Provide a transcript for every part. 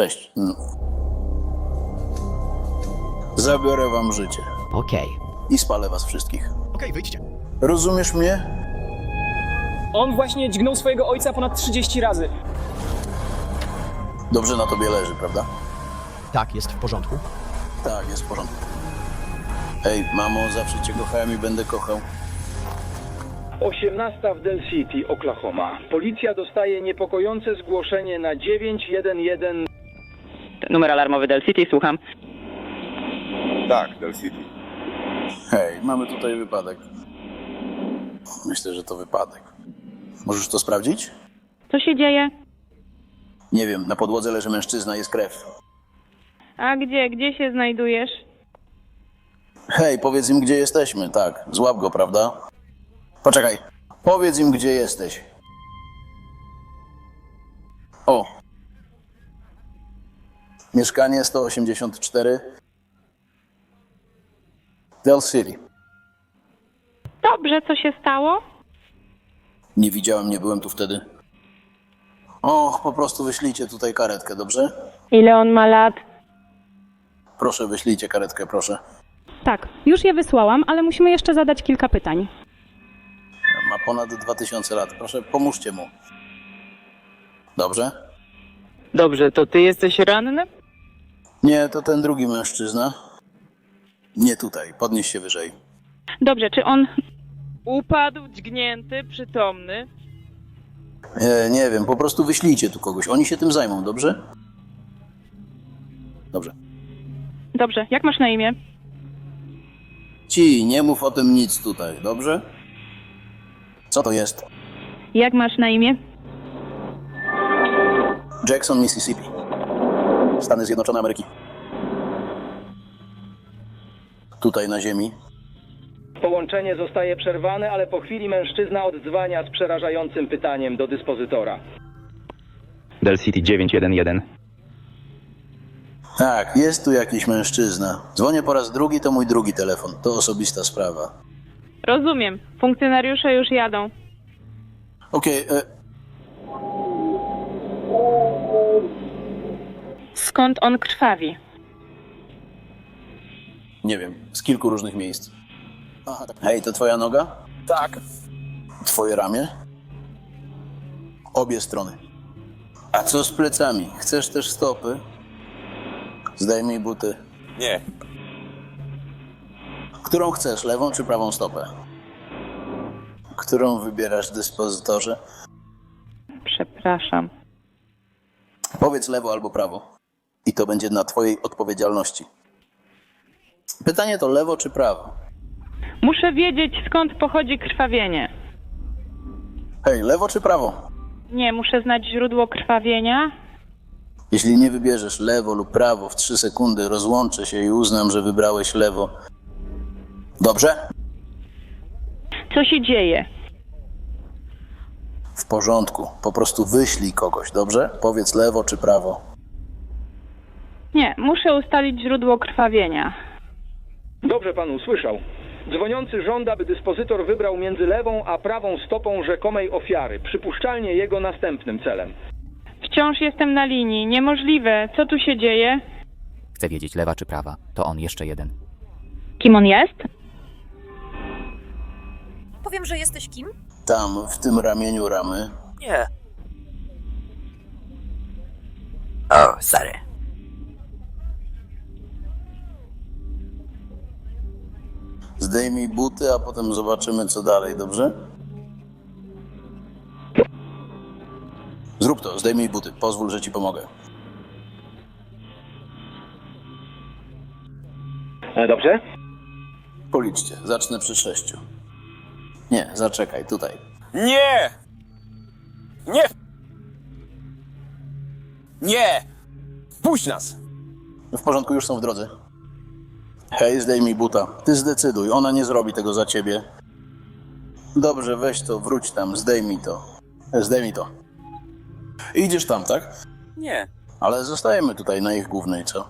Cześć. Mm. Zabiorę wam życie Okej. i spalę was wszystkich. Okej, wyjdźcie. Rozumiesz mnie? On właśnie dźgnął swojego ojca ponad 30 razy. Dobrze na tobie leży, prawda? Tak, jest w porządku. Tak, jest w porządku. Hej, mamo, zawsze cię kochałem i będę kochał. 18 w Del City, Oklahoma. Policja dostaje niepokojące zgłoszenie na 911 Numer alarmowy Del City, słucham. Tak, Del City. Hej, mamy tutaj wypadek. Myślę, że to wypadek. Możesz to sprawdzić? Co się dzieje? Nie wiem, na podłodze leży mężczyzna, jest krew. A gdzie? Gdzie się znajdujesz? Hej, powiedz im, gdzie jesteśmy. Tak, złap go, prawda? Poczekaj, powiedz im, gdzie jesteś. Mieszkanie 184. Del City. Dobrze, co się stało? Nie widziałem, nie byłem tu wtedy. O, po prostu wyślijcie tutaj karetkę, dobrze? Ile on ma lat? Proszę, wyślijcie karetkę, proszę. Tak, już je wysłałam, ale musimy jeszcze zadać kilka pytań. Ma ponad 2000 lat. Proszę, pomóżcie mu. Dobrze? Dobrze, to ty jesteś ranny? Nie, to ten drugi mężczyzna. Nie tutaj, podnieś się wyżej. Dobrze, czy on... Upadł, dźgnięty, przytomny. E, nie wiem, po prostu wyślijcie tu kogoś. Oni się tym zajmą, dobrze? Dobrze. Dobrze, jak masz na imię? Ci, nie mów o tym nic tutaj, dobrze? Co to jest? Jak masz na imię? Jackson, Mississippi. Stany Zjednoczone Ameryki. Tutaj na ziemi. Połączenie zostaje przerwane, ale po chwili mężczyzna odzwania z przerażającym pytaniem do dyspozytora. Del City 911. Tak, jest tu jakiś mężczyzna. Dzwonię po raz drugi, to mój drugi telefon. To osobista sprawa. Rozumiem. Funkcjonariusze już jadą. Okej, e, Skąd on krwawi? nie wiem, z kilku różnych miejsc. Aha, tak. Hej, to twoja noga? Tak. Twoje ramię? Obie strony. A co z plecami? Chcesz też stopy? Zdejmij buty. Nie, Którą chcesz, lewą czy prawą stopę? Którą wybierasz, dyspozytorze? Przepraszam. Powiedz lewo albo prawo. I to będzie na twojej odpowiedzialności. Pytanie to lewo czy prawo? Muszę wiedzieć, skąd pochodzi krwawienie. Hej, lewo czy prawo? Nie, muszę znać źródło krwawienia. Jeśli nie wybierzesz lewo lub prawo w 3 sekundy, rozłączę się i uznam, że wybrałeś lewo. Dobrze? Co się dzieje? W porządku. Po prostu wyślij kogoś, dobrze? Powiedz lewo czy prawo. Nie, muszę ustalić źródło krwawienia. Dobrze pan usłyszał. Dzwoniący żąda, by dyspozytor wybrał między lewą a prawą stopą rzekomej ofiary, przypuszczalnie jego następnym celem. Wciąż jestem na linii. Niemożliwe. Co tu się dzieje? Chcę wiedzieć lewa czy prawa. To on jeszcze jeden. Kim on jest? Powiem, że jesteś kim? Tam, w tym ramieniu ramy. Nie. O, sorry. Zdejmij buty, a potem zobaczymy, co dalej, dobrze? Zrób to, zdejmij buty. Pozwól, że ci pomogę. E, Dobrze? Policzcie. Zacznę przy sześciu. Nie, zaczekaj, tutaj. nie! Nie! Nie! Puść nas! W porządku, już są w drodze. Hej, zdejmij buta. Ty zdecyduj, ona nie zrobi tego za ciebie. Dobrze, weź to, wróć tam, zdejmij to. Zdejmij to. Idziesz tam, tak? Nie. Ale zostajemy tutaj na ich głównej, co?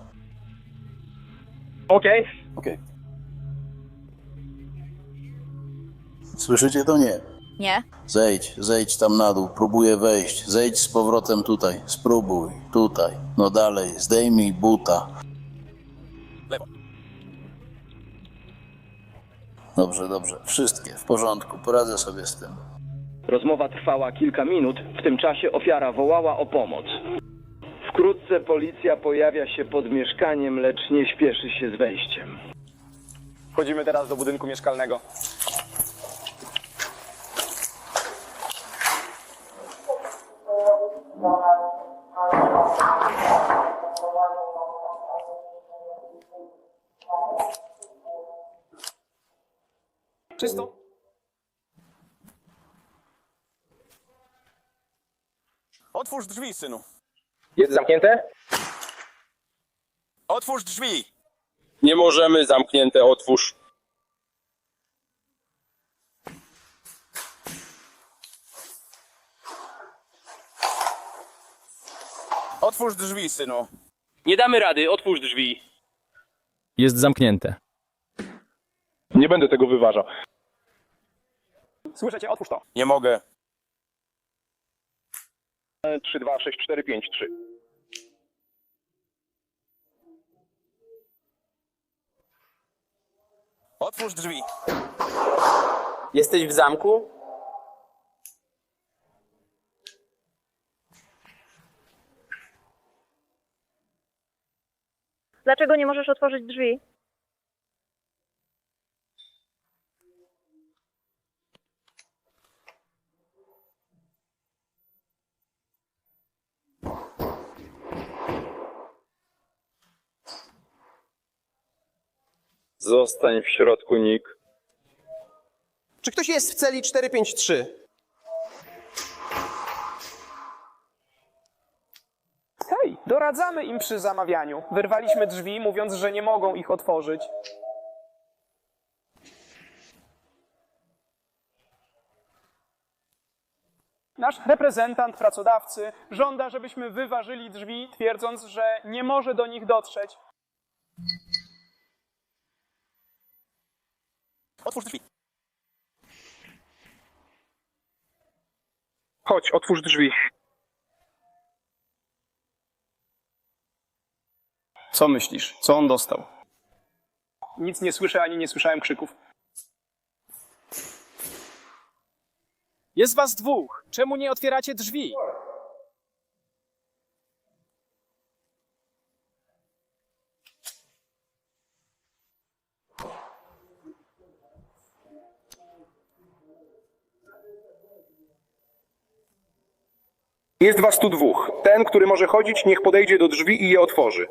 Okej. Okej. Słyszycie to? Nie. Nie. Zejdź, zejdź tam na dół, próbuję wejść. Zejdź z powrotem tutaj, spróbuj, tutaj. No dalej, zdejmij buta. Dobrze, dobrze, wszystkie w porządku, poradzę sobie z tym. Rozmowa trwała kilka minut, w tym czasie ofiara wołała o pomoc. Wkrótce policja pojawia się pod mieszkaniem, lecz nie śpieszy się z wejściem. Wchodzimy teraz do budynku mieszkalnego. Czysto? Otwórz drzwi, synu. Jest zamknięte? Otwórz drzwi. Nie możemy, zamknięte, otwórz. Otwórz drzwi, synu. Nie damy rady, otwórz drzwi. Jest zamknięte. Nie będę tego wyważał. Słyszycie? Otwórz to. Nie mogę. 3, 2, 6, 4, 5, 3. Otwórz drzwi. Jesteś w zamku? Dlaczego nie możesz otworzyć drzwi? Zostań w środku, Nick. Czy ktoś jest w celi 453? Hej, doradzamy im przy zamawianiu. Wyrwaliśmy drzwi, mówiąc, że nie mogą ich otworzyć. Nasz reprezentant pracodawcy żąda, żebyśmy wyważyli drzwi, twierdząc, że nie może do nich dotrzeć. Otwórz drzwi. Chodź, otwórz drzwi. Co myślisz? Co on dostał? Nic nie słyszę, ani nie słyszałem krzyków. Jest was dwóch. Czemu nie otwieracie drzwi? Jest was tu dwóch. Ten, który może chodzić, niech podejdzie do drzwi i je otworzy.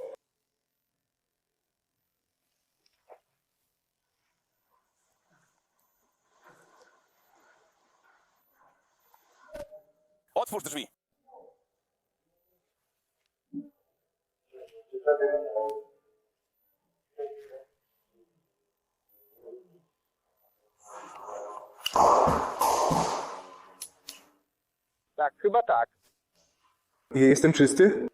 Otwórz drzwi. Tak, chyba tak. Jestem czysty?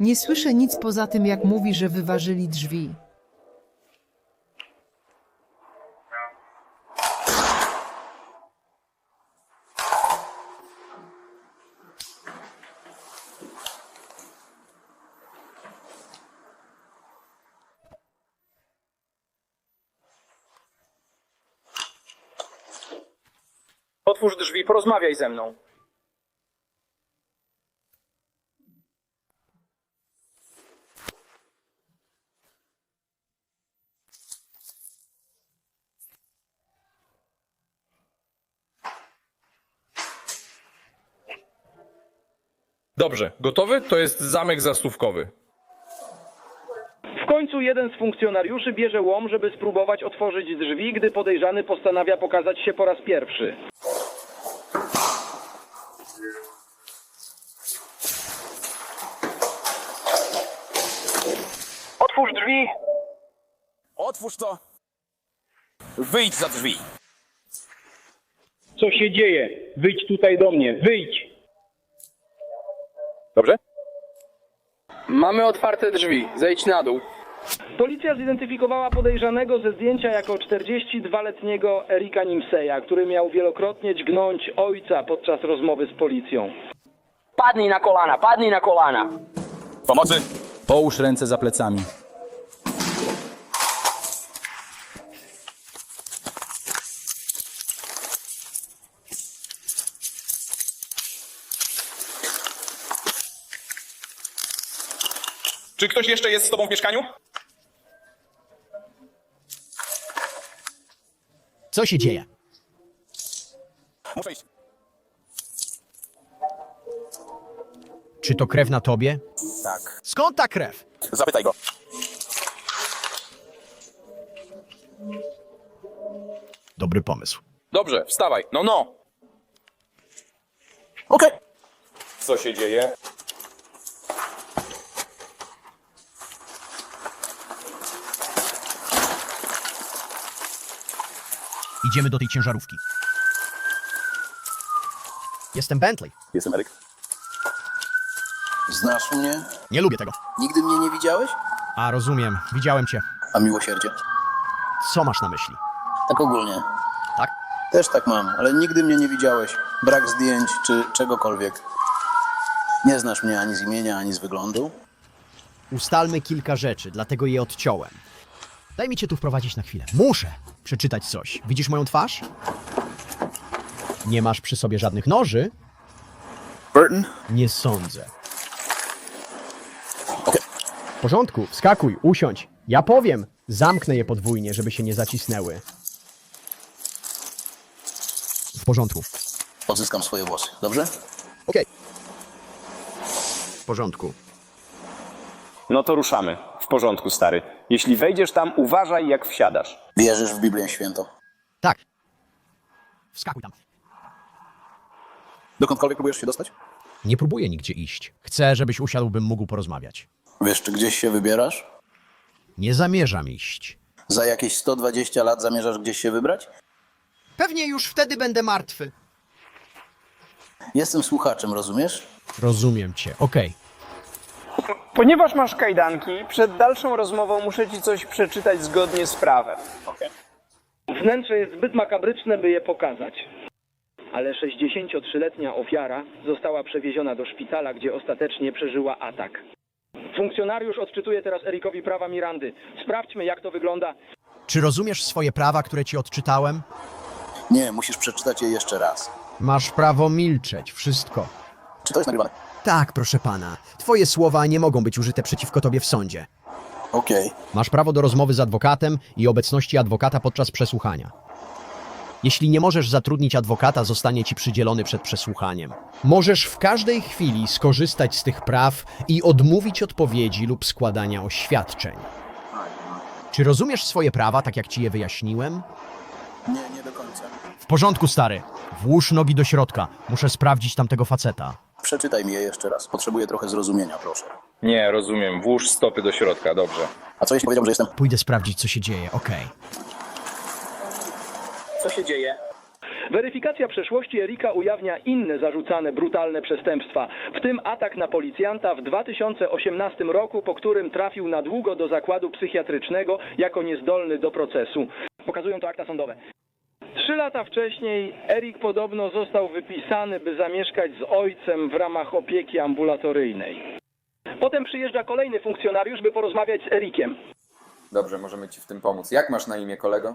Nie słyszę nic poza tym, jak mówi, że wyważyli drzwi. Otwórz drzwi, porozmawiaj ze mną. Dobrze, gotowy? To jest zamek zasłówkowy. W końcu jeden z funkcjonariuszy bierze łom, żeby spróbować otworzyć drzwi, gdy podejrzany postanawia pokazać się po raz pierwszy. Otwórz drzwi! Otwórz to. Wyjdź za drzwi. Co się dzieje? Wyjdź tutaj do mnie, wyjdź! Dobrze? Mamy otwarte drzwi. Zejdź na dół. Policja zidentyfikowała podejrzanego ze zdjęcia jako 42-letniego Erika Nimseja, który miał wielokrotnie dźgnąć ojca podczas rozmowy z policją. Padnij na kolana, padnij na kolana. Pomocy! Połóż ręce za plecami. Czy ktoś jeszcze jest z tobą w mieszkaniu? Co się dzieje? Muszę iść. Czy to krew na tobie? Tak. Skąd ta krew? Zapytaj go. Dobry pomysł. Dobrze, wstawaj. No, no. Okej. Co się dzieje? Idziemy do tej ciężarówki. Jestem Bentley. Jestem Eryk. Znasz mnie? Nie lubię tego. Nigdy mnie nie widziałeś? A rozumiem, widziałem cię. A miłosierdzie? Co masz na myśli? Tak ogólnie. Tak? Też tak mam, ale nigdy mnie nie widziałeś. Brak zdjęć czy czegokolwiek. Nie znasz mnie ani z imienia, ani z wyglądu. Ustalmy kilka rzeczy, dlatego je odciąłem. Daj mi cię tu wprowadzić na chwilę. Muszę przeczytać coś. Widzisz moją twarz? Nie masz przy sobie żadnych noży? Burton? Nie sądzę. W porządku, wskakuj, usiądź. Ja powiem. Zamknę je podwójnie, żeby się nie zacisnęły. W porządku. Odzyskam swoje włosy, dobrze? Okej. W porządku. No to ruszamy. W porządku, stary. Jeśli wejdziesz tam, uważaj jak wsiadasz. Wierzysz w Biblię Świętą? Tak. Wskakuj tam. Dokądkolwiek próbujesz się dostać? Nie próbuję nigdzie iść. Chcę, żebyś usiadł, bym mógł porozmawiać. Wiesz, czy gdzieś się wybierasz? Nie zamierzam iść. Za jakieś 120 lat zamierzasz gdzieś się wybrać? Pewnie już wtedy będę martwy. Jestem słuchaczem, rozumiesz? Rozumiem cię. Okej. Ponieważ masz kajdanki, przed dalszą rozmową muszę ci coś przeczytać zgodnie z prawem. Wnętrze jest zbyt makabryczne, by je pokazać. Ale 63-letnia ofiara została przewieziona do szpitala, gdzie ostatecznie przeżyła atak. Funkcjonariusz odczytuje teraz Erikowi prawa Mirandy. Sprawdźmy, jak to wygląda. Czy rozumiesz swoje prawa, które ci odczytałem? Nie, musisz przeczytać je jeszcze raz. Masz prawo milczeć. Wszystko. Czy to jest nagrywane? Tak, proszę pana. Twoje słowa nie mogą być użyte przeciwko tobie w sądzie. Okej. Masz prawo do rozmowy z adwokatem i obecności adwokata podczas przesłuchania. Jeśli nie możesz zatrudnić adwokata, zostanie ci przydzielony przed przesłuchaniem. Możesz w każdej chwili skorzystać z tych praw i odmówić odpowiedzi lub składania oświadczeń. Czy rozumiesz swoje prawa, tak jak ci je wyjaśniłem? Nie, nie do końca. W porządku, stary. Włóż nogi do środka. Muszę sprawdzić tamtego faceta. Przeczytaj mi je jeszcze raz. Potrzebuję trochę zrozumienia, proszę. Nie, rozumiem. Włóż stopy do środka, dobrze. A co jeśli powiedział, że jestem... Pójdę sprawdzić, co się dzieje. Okej. Co się dzieje? Weryfikacja przeszłości Erika ujawnia inne zarzucane brutalne przestępstwa, w tym atak na policjanta w 2018 roku, po którym trafił na długo do zakładu psychiatrycznego jako niezdolny do procesu. Pokazują to akta sądowe. Trzy lata wcześniej Erik podobno został wypisany, by zamieszkać z ojcem w ramach opieki ambulatoryjnej. Potem przyjeżdża kolejny funkcjonariusz, by porozmawiać z Erikiem. Dobrze, możemy ci w tym pomóc. Jak masz na imię, kolego?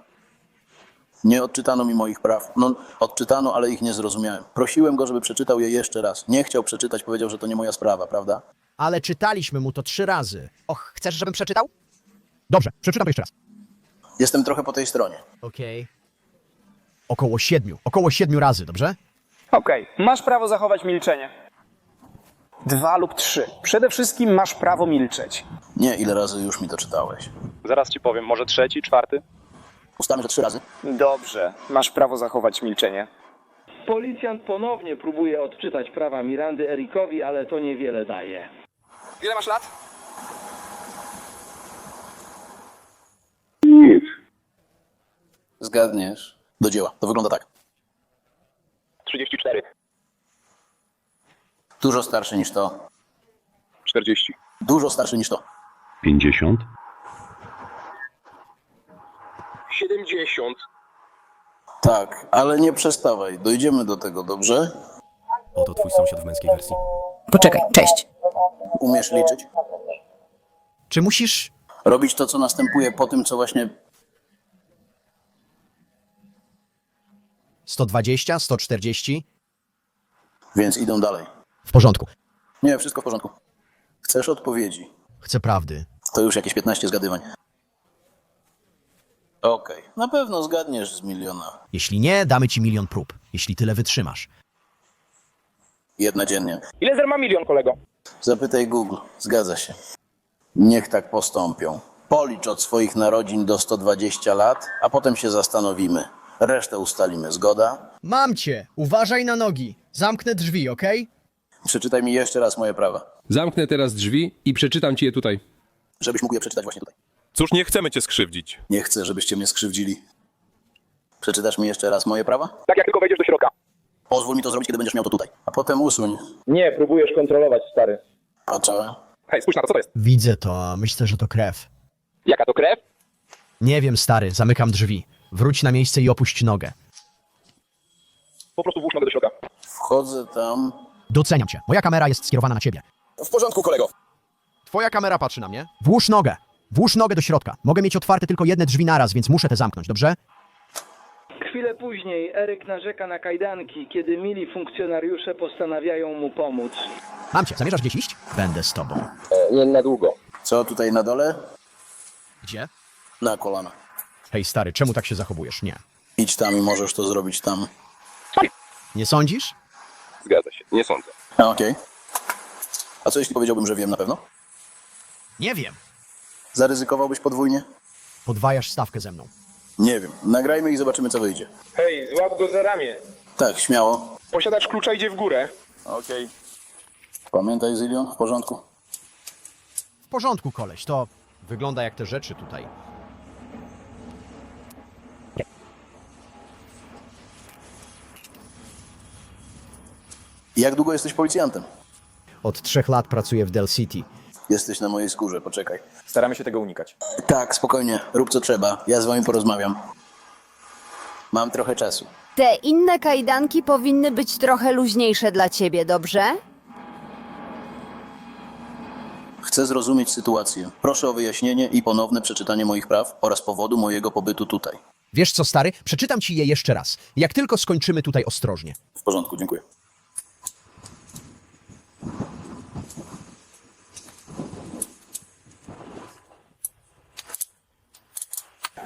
Nie odczytano mi moich praw. No, odczytano, ale ich nie zrozumiałem. Prosiłem go, żeby przeczytał je jeszcze raz. Nie chciał przeczytać, powiedział, że to nie moja sprawa, prawda? Ale czytaliśmy mu to trzy razy. Och, chcesz, żebym przeczytał? Dobrze, przeczytam to jeszcze raz. Jestem trochę po tej stronie. Okej. Około siedmiu. Około siedmiu razy, dobrze? Okej, masz prawo zachować milczenie. Dwa lub trzy. Przede wszystkim masz prawo milczeć. Nie, ile razy już mi to czytałeś. Zaraz ci powiem, może trzeci, czwarty? Ustalmy, że trzy razy. Dobrze, masz prawo zachować milczenie. Policjant ponownie próbuje odczytać prawa Mirandy Erikowi, ale to niewiele daje. Ile masz lat? Zgadniesz. Do dzieła. To wygląda tak. 34. Dużo starszy niż to. 40. Dużo starszy niż to. 50, 70. Tak, ale nie przestawaj. Dojdziemy do tego, dobrze? Oto twój sąsiad w męskiej wersji. Poczekaj, cześć. Umiesz liczyć? Czy musisz... Robić to, co następuje po tym, co właśnie 120, 140? Więc idą dalej. W porządku. Nie, wszystko w porządku. Chcesz odpowiedzi? Chcę prawdy. To już jakieś 15 zgadywań. Okej, na pewno zgadniesz z miliona. Jeśli nie, damy ci milion prób. Jeśli tyle wytrzymasz. Jedna dziennie. Ile zer ma milion, kolego? Zapytaj Google. Zgadza się. Niech tak postąpią. Policz od swoich narodzin do 120 lat, a potem się zastanowimy. Resztę ustalimy. Zgoda? Mam cię! Uważaj na nogi! Zamknę drzwi, okej? Przeczytaj mi jeszcze raz moje prawa. Zamknę teraz drzwi i przeczytam ci je tutaj. Żebyś mógł je przeczytać właśnie tutaj. Cóż, nie chcemy cię skrzywdzić. Nie chcę, żebyście mnie skrzywdzili. Przeczytasz mi jeszcze raz moje prawa? Tak jak tylko wejdziesz do środka. Pozwól mi to zrobić, kiedy będziesz miał to tutaj. A potem usuń. Nie, próbujesz kontrolować, stary. Patrzałem. Hej, spójrz na to, co to jest? Widzę to, a myślę, że to krew. Jaka to krew? Nie wiem, stary, zamykam drzwi. Wróć na miejsce i opuść nogę. Po prostu włóż nogę do środka. Wchodzę tam. Doceniam cię. Moja kamera jest skierowana na ciebie. W porządku, kolego. Twoja kamera patrzy na mnie. Włóż nogę. Włóż nogę do środka. Mogę mieć otwarte tylko jedne drzwi naraz, więc muszę te zamknąć, dobrze? Chwilę później Eryk narzeka na kajdanki, kiedy mili funkcjonariusze postanawiają mu pomóc. Mam cię. Zamierzasz gdzieś iść? Będę z tobą. Nie na długo. Co tutaj na dole? Gdzie? Na kolana. Hej, stary, czemu tak się zachowujesz? Nie. Idź tam i możesz to zrobić tam. Nie sądzisz? Zgadza się, nie sądzę. A, Okej. A co jeśli powiedziałbym, że wiem na pewno? Nie wiem. Zaryzykowałbyś podwójnie? Podwajasz stawkę ze mną. Nie wiem. Nagrajmy i zobaczymy, co wyjdzie. Hej, złap go za ramię. Tak, śmiało. Posiadacz klucza idzie w górę. Okej. Pamiętaj, Zilion, w porządku? W porządku, koleś. To wygląda jak te rzeczy tutaj. Jak długo jesteś policjantem? Od trzech lat pracuję w Del City. Jesteś na mojej skórze, poczekaj. Staramy się tego unikać. Tak, spokojnie, rób co trzeba. Ja z wami porozmawiam. Mam trochę czasu. Te inne kajdanki powinny być trochę luźniejsze dla ciebie, dobrze? Chcę zrozumieć sytuację. Proszę o wyjaśnienie i ponowne przeczytanie moich praw oraz powodu mojego pobytu tutaj. Wiesz co, stary? Przeczytam ci je jeszcze raz. Jak tylko skończymy tutaj ostrożnie. W porządku, dziękuję.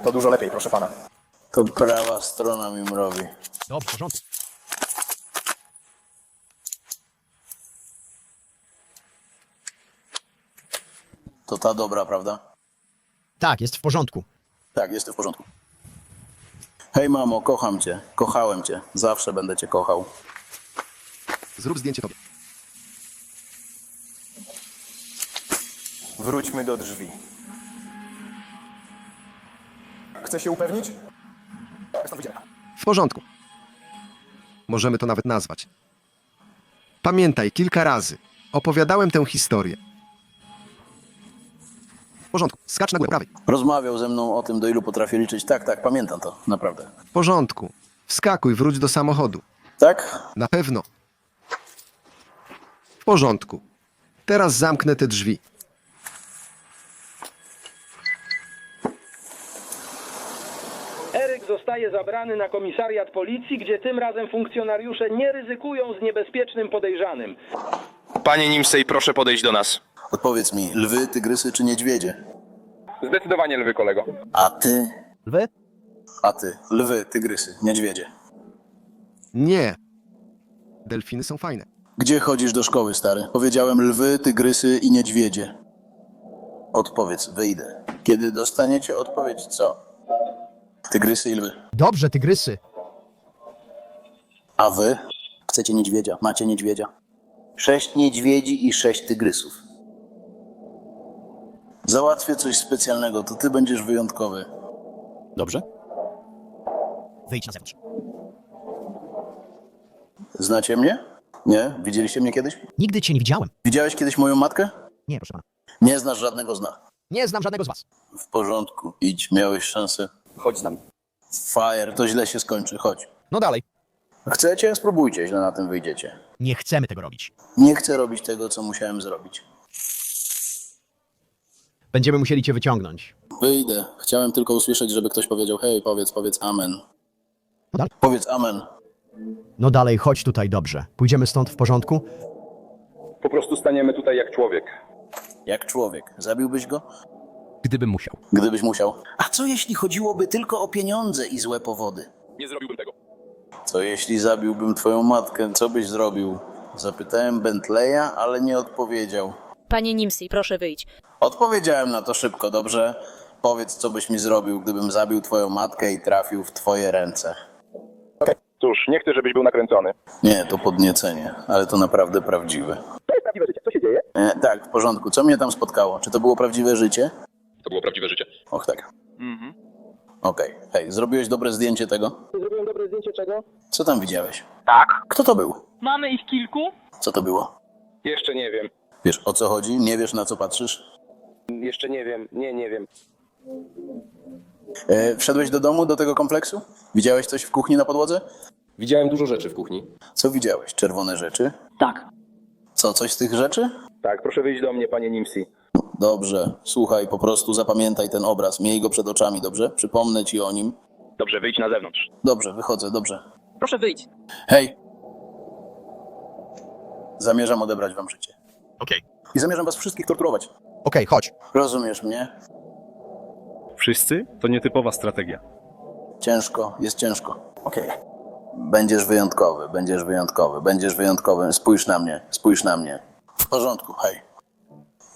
To dużo lepiej, proszę pana. To prawa strona mi mrowi. No, w porządku. To ta dobra, prawda? Tak, jest w porządku. Tak, jestem w porządku. Hej mamo, kocham cię. Kochałem cię. Zawsze będę cię kochał. Zrób zdjęcie tobie. Wróćmy do drzwi. Chcę się upewnić? W porządku. Możemy to nawet nazwać. Pamiętaj, kilka razy opowiadałem tę historię. W porządku, skacz na górę prawej. Rozmawiał ze mną o tym, do ilu potrafię liczyć. Tak, tak, pamiętam to. Naprawdę. W porządku. Wskakuj, wróć do samochodu. Tak? Na pewno. W porządku. Teraz zamknę te drzwi. Zostaje zabrany na komisariat policji, gdzie tym razem funkcjonariusze nie ryzykują z niebezpiecznym podejrzanym. Panie Nimsej, proszę podejść do nas. Odpowiedz mi, lwy, tygrysy czy niedźwiedzie? Zdecydowanie lwy, kolego. A ty? Lwy? A ty? Lwy, tygrysy, niedźwiedzie. Nie. Delfiny są fajne. Gdzie chodzisz do szkoły, stary? Powiedziałem lwy, tygrysy i niedźwiedzie. Odpowiedz, wyjdę. Kiedy dostaniecie odpowiedź, co? Tygrysy i lwy. Dobrze, tygrysy. A wy? Chcecie niedźwiedzia? Macie niedźwiedzia? Sześć niedźwiedzi i sześć tygrysów. Załatwię coś specjalnego, to ty będziesz wyjątkowy. Dobrze? Wyjdź na zewnątrz. Znacie mnie? Nie? Widzieliście mnie kiedyś? Nigdy cię nie widziałem. Widziałeś kiedyś moją matkę? Nie, proszę pana. Nie znasz żadnego zna. Nie znam żadnego z was. W porządku, idź, miałeś szansę. Chodź z nami. Fire, to źle się skończy, chodź. No dalej. Chcecie? Spróbujcie, źle na tym wyjdziecie. Nie chcemy tego robić. Nie chcę robić tego, co musiałem zrobić. Będziemy musieli cię wyciągnąć. Wyjdę. Chciałem tylko usłyszeć, żeby ktoś powiedział, hej, powiedz, powiedz amen. No dalej. Powiedz amen. No dalej, chodź tutaj, dobrze. Pójdziemy stąd w porządku? Po prostu staniemy tutaj jak człowiek. Jak człowiek. Zabiłbyś go? Gdybym musiał. Gdybyś musiał. A co jeśli chodziłoby tylko o pieniądze i złe powody? Nie zrobiłbym tego. Co jeśli zabiłbym twoją matkę, co byś zrobił? Zapytałem Bentleya, ale nie odpowiedział. Panie Nimsey, proszę wyjść. Odpowiedziałem na to szybko, dobrze? Powiedz, co byś mi zrobił, gdybym zabił twoją matkę i trafił w twoje ręce. Cóż, nie chcę, żebyś był nakręcony. Nie, to podniecenie, ale to naprawdę prawdziwe. To jest prawdziwe życie. Co się dzieje? E, tak, w porządku. Co mnie tam spotkało? Czy to było prawdziwe życie? To było prawdziwe życie. Och, tak. Okej, hej, zrobiłeś dobre zdjęcie tego? Zrobiłem dobre zdjęcie czego? Co tam widziałeś? Tak. Kto to był? Mamy ich kilku? Co to było? Jeszcze nie wiem. Wiesz, o co chodzi? Nie wiesz, na co patrzysz? Jeszcze nie wiem. Nie, nie wiem. E, wszedłeś do domu, do tego kompleksu? Widziałeś coś w kuchni na podłodze? Widziałem dużo rzeczy w kuchni. Co widziałeś? Czerwone rzeczy? Tak. Co, coś z tych rzeczy? Tak, proszę wyjść do mnie, panie Nimsi. Dobrze, słuchaj, po prostu zapamiętaj ten obraz, miej go przed oczami, dobrze? Przypomnę ci o nim. Dobrze, wyjdź na zewnątrz. Dobrze, wychodzę, dobrze. Proszę wyjść. Hej! Zamierzam odebrać wam życie. Okej. I zamierzam was wszystkich torturować. Okej, chodź. Rozumiesz mnie? Wszyscy? To nietypowa strategia. Ciężko, jest ciężko. Okej. Będziesz wyjątkowy, będziesz wyjątkowy, będziesz wyjątkowy. Spójrz na mnie, spójrz na mnie. W porządku, hej.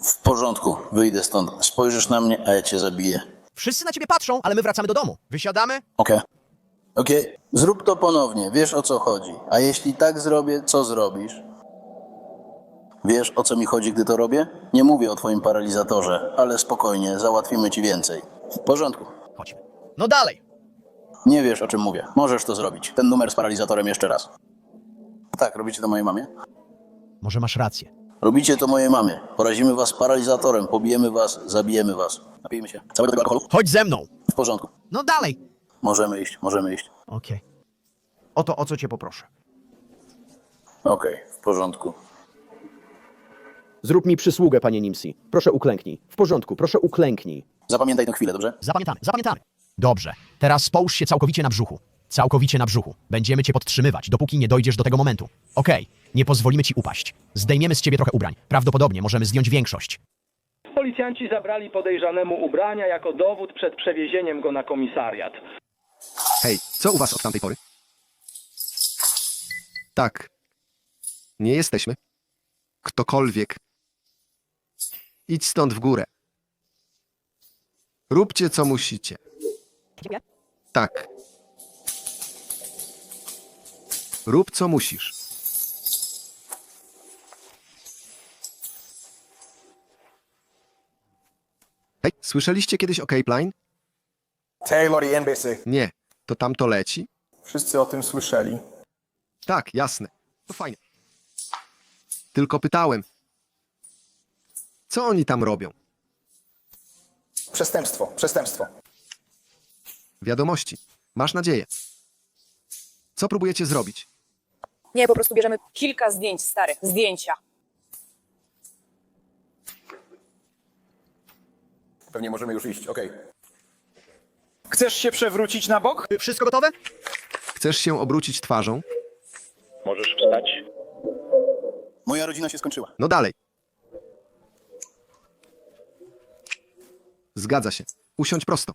W porządku, wyjdę stąd. Spojrzysz na mnie, a ja cię zabiję. Wszyscy na ciebie patrzą, ale my wracamy do domu. Wysiadamy? Okej. Okej, zrób to ponownie, wiesz o co chodzi. A jeśli tak zrobię, co zrobisz? Wiesz o co mi chodzi, gdy to robię? Nie mówię o twoim paralizatorze, ale spokojnie, załatwimy ci więcej. W porządku. Chodźmy. No dalej. Nie wiesz o czym mówię. Możesz to zrobić. Ten numer z paralizatorem jeszcze raz. Tak, robicie to mojej mamie? Może masz rację. Robicie to mojej mamie. Porazimy was paralizatorem, pobijemy was, zabijemy was. Napijmy się. Całego tego alkoholu? Chodź ze mną. W porządku. No dalej. Możemy iść, możemy iść. Okej. Oto o co cię poproszę. Okej, w porządku. Zrób mi przysługę, panie Nimsi. Proszę uklęknij. W porządku, proszę uklęknij. Zapamiętaj tę chwilę, dobrze? Zapamiętamy, zapamiętamy. Dobrze. Teraz połóż się całkowicie na brzuchu. Całkowicie na brzuchu. Będziemy cię podtrzymywać, dopóki nie dojdziesz do tego momentu. Okej. Nie pozwolimy ci upaść. Zdejmiemy z ciebie trochę ubrań. Prawdopodobnie możemy zdjąć większość. Policjanci zabrali podejrzanemu ubrania jako dowód przed przewiezieniem go na komisariat. Hej, co u was od tamtej pory? Tak. Nie jesteśmy. Ktokolwiek. Idź stąd w górę. Róbcie co musicie. Tak. Rób co musisz. Hej, słyszeliście kiedyś o Cape Line? Taylor i NBC. Nie. To tam to leci? Wszyscy o tym słyszeli. Tak, jasne. To fajne. Tylko pytałem. Co oni tam robią? Przestępstwo, przestępstwo. Wiadomości. Masz nadzieję. Co próbujecie zrobić? Nie, po prostu bierzemy kilka zdjęć, stary. Zdjęcia. Pewnie możemy już iść, okej. Chcesz się przewrócić na bok? Wszystko gotowe? Chcesz się obrócić twarzą? Możesz wstać. Moja rodzina się skończyła. No dalej. Zgadza się. Usiądź prosto.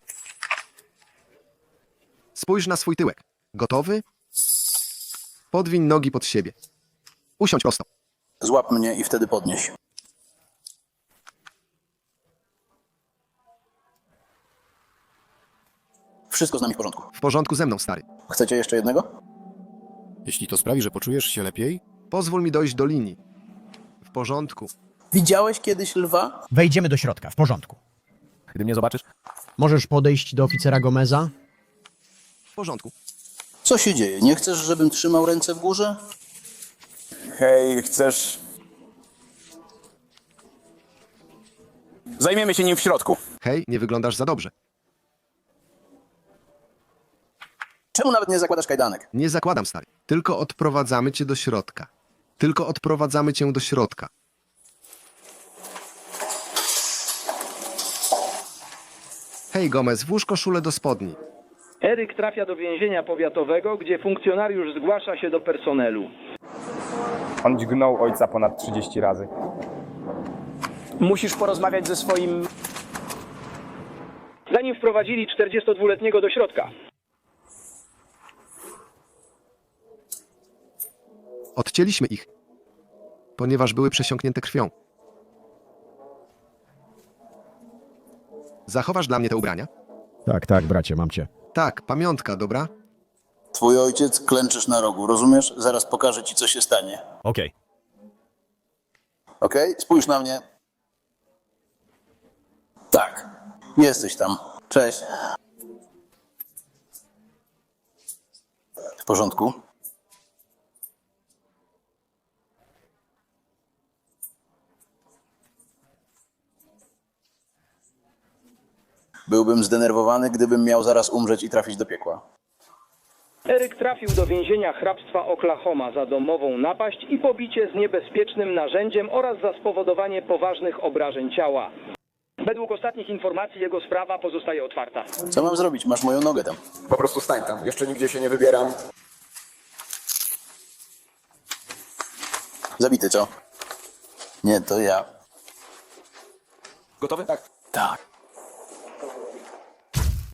Spójrz na swój tyłek. Gotowy? Podwiń nogi pod siebie. Usiądź prosto. Złap mnie i wtedy podnieś. Wszystko z nami w porządku. W porządku ze mną, stary. Chcecie jeszcze jednego? Jeśli to sprawi, że poczujesz się lepiej, Pozwól mi dojść do linii. W porządku. Widziałeś kiedyś lwa? Wejdziemy do środka, w porządku. gdy mnie zobaczysz, Możesz podejść do oficera Gomeza? W porządku. Co się dzieje? Nie chcesz, żebym trzymał ręce w górze? Hej, chcesz... Zajmiemy się nim w środku. Hej, nie wyglądasz za dobrze. Czemu nawet nie zakładasz kajdanek? Nie zakładam, stary. Tylko odprowadzamy cię do środka. Tylko odprowadzamy cię do środka. Hej, Gomez, włóż koszulę do spodni. Eryk trafia do więzienia powiatowego, gdzie funkcjonariusz zgłasza się do personelu. On dźgnął ojca ponad 30 razy. Musisz porozmawiać ze swoim... Zanim wprowadzili 42-letniego do środka. Odcięliśmy ich, ponieważ były przesiąknięte krwią. Zachowasz dla mnie te ubrania? Tak, tak, bracie, mam cię. Tak, pamiątka, dobra? Twój ojciec klęczysz na rogu, rozumiesz? Zaraz pokażę ci, co się stanie. Okej. Okej? Spójrz na mnie. Tak. Jesteś tam. Cześć. W porządku? Byłbym zdenerwowany, gdybym miał zaraz umrzeć i trafić do piekła. Eryk trafił do więzienia hrabstwa Oklahoma za domową napaść i pobicie z niebezpiecznym narzędziem oraz za spowodowanie poważnych obrażeń ciała. Według ostatnich informacji jego sprawa pozostaje otwarta. Co mam zrobić? Masz moją nogę tam. Po prostu stań tam. Jeszcze nigdzie się nie wybieram. Zabity, co? Nie, to ja. Gotowy? Tak. Tak.